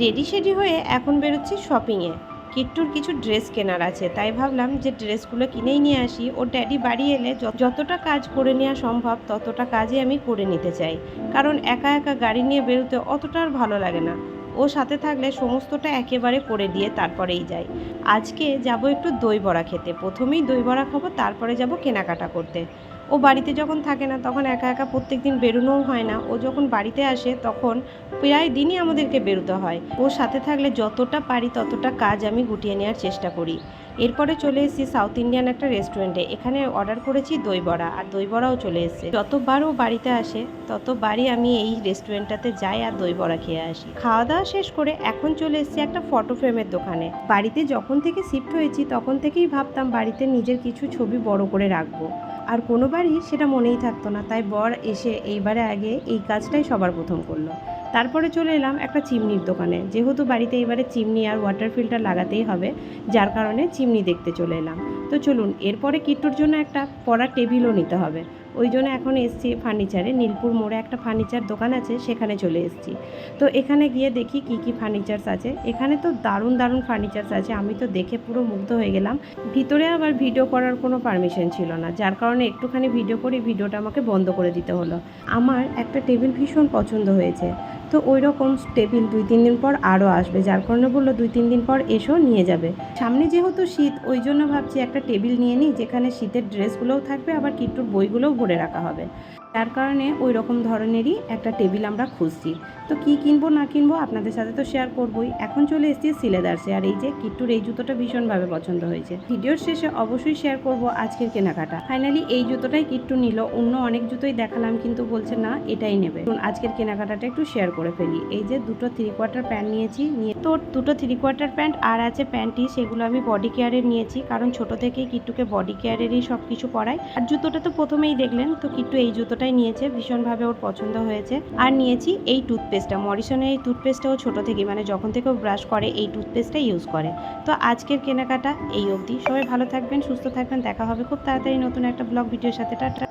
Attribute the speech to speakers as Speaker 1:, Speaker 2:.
Speaker 1: Ready সেডি হয়ে এখন বেরোচ্ছি শপিংয়ে। কিট্টুর কিছু ড্রেস কেনার আছে, তাই ভাবলাম যে ড্রেসগুলো কিনেই নিয়ে আসি। ওর ড্যাডি বাড়ি এলে যতটা কাজ করে নেওয়া সম্ভব, ততটা কাজই আমি করে নিতে চাই। কারণ একা একা গাড়ি নিয়ে বেরোতে অতটা আর ভালো লাগে না। ও সাথে থাকলে সমস্তটা একেবারে করে দিয়ে তারপরেই যাই। আজকে যাব একটু দই বড়া খেতে। প্রথমেই দই বড়া খাব, তারপরে যাব কেনাকাটা করতে। ও বাড়িতে যখন থাকে না, তখন একা একা প্রত্যেক দিন বেরোনোও হয় না। ও যখন বাড়িতে আসে, তখন প্রায় দিনই আমাদেরকে বেরোতে হয়। ওর সাথে থাকলে যতটা পারি ততটা কাজ আমি গুটিয়ে নেওয়ার চেষ্টা করি। এরপরে চলে এসেছি সাউথ ইন্ডিয়ান একটা রেস্টুরেন্টে এখানে অর্ডার করেছি দই বড়া, আর দই বড়াও চলে এসেছে। যতবার ও বাড়িতে আসে, ততবারই আমি এই রেস্টুরেন্টটাতে যাই আর দই বড়া খেয়ে আসি। খাওয়া দাওয়া শেষ করে এখন চলে এসেছি একটা ফটো ফ্রেমের দোকানে। বাড়িতে যখন থেকে শিফট হয়েছি, তখন থেকেই ভাবতাম বাড়িতে নিজের কিছু ছবি বড় করে রাখব। আর কোনোবারই সেটা মনেই থাকতো না। তাই বর এসে এইবারে আগে এই কাজটাই সবার প্রথম করল। তারপরে চলে এলাম একটা চিমনির দোকানে। যেহেতু বাড়িতে এইবারে চিমনি আর ওয়াটার ফিল্টার লাগাতেই হবে, যার কারণে চিমনি দেখতে চলে এলাম। তো চলুন, এরপরে কিট্টুর জন্য একটা পড়ার টেবিলও নিতে হবে। ওই জন্য এখন এসছি ফার্নিচারে নীলপুর মোড়ে একটা ফার্নিচার দোকান আছে, সেখানে চলে এসেছি। তো এখানে গিয়ে দেখি কি কি ফার্নিচার্স আছে। এখানে তো দারুণ দারুণ ফার্নিচার্স আছে। আমি তো দেখে পুরো মুগ্ধ হয়ে গেলাম। ভিতরে আবার ভিডিও করার কোনো পারমিশন ছিল না। যার কারণে একটুখানি ভিডিও করি ভিডিওটা আমাকে বন্ধ করে দিতে হলো। আমার একটা টেবিল ভীষণ পছন্দ হয়েছে। তো ওই রকম টেবিল দুই, তিন দিন পর আরও আসবে। যার কারণে বলল দুই, তিন দিন পর এসো, নিয়ে যাবে। সামনে যেহেতু শীত, ওই জন্য ভাবছি একটা টেবিল নিয়ে নিই, যেখানে শীতের ড্রেসগুলোও থাকবে, আবার কিট্টুর বইগুলোও ভরে রাখা হবে। তার কারণে ওই রকম ধরনেরই একটা টেবিল আমরা খুঁজছি। তো কি কিনবো, না কিনবো আপনাদের সাথে তো শেয়ার করবোই। এখন চলে এসেছি সিলেদার্সে আর এই যে কিট্টুর এই জুতোটা ভীষণভাবে পছন্দ হয়েছে। ভিডিওর শেষে অবশ্যই শেয়ার করব আজকের কেনাকাটা। ফাইনালি এই জুতোটাই কিট্টু নিল। অন্য অনেক জুতোই দেখালাম, কিন্তু বলছে, না, এটাই নেবে। আজকের কেনাকাটাটা একটু শেয়ার করে ফেলি। এই যে দুটো থ্রি কোয়ার্টার প্যান্ট নিয়েছি, নিয়ে তো দুটো থ্রি কোয়ার্টার প্যান্ট আর আছে প্যান্টটি সেগুলো আমি বডি কেয়ারের নিয়েছি, কারণ ছোট থেকেই কিট্টুকে বডি কেয়ারেরই সব কিছু পরাই আর জুতোটা তো প্রথমেই দেখলেন, তো কিট্টু এই জুতোটাই নিয়েছে, ভীষণভাবে ওর পছন্দ হয়েছে। আর নিয়েছি এই টুথপেস্টটা মরিসনের এই টুথপেস্টটাও ছোটো থেকে মানে যখন থেকে ও ব্রাশ করে, এই টুথপেস্টটা ইউজ করে। তো আজকের কেনাকাটা এই অবধি। সবাই ভালো থাকবেন, সুস্থ থাকবেন। দেখা হবে খুব তাড়াতাড়ি নতুন একটা ব্লগ ভিডিওর সাথে। টাটা!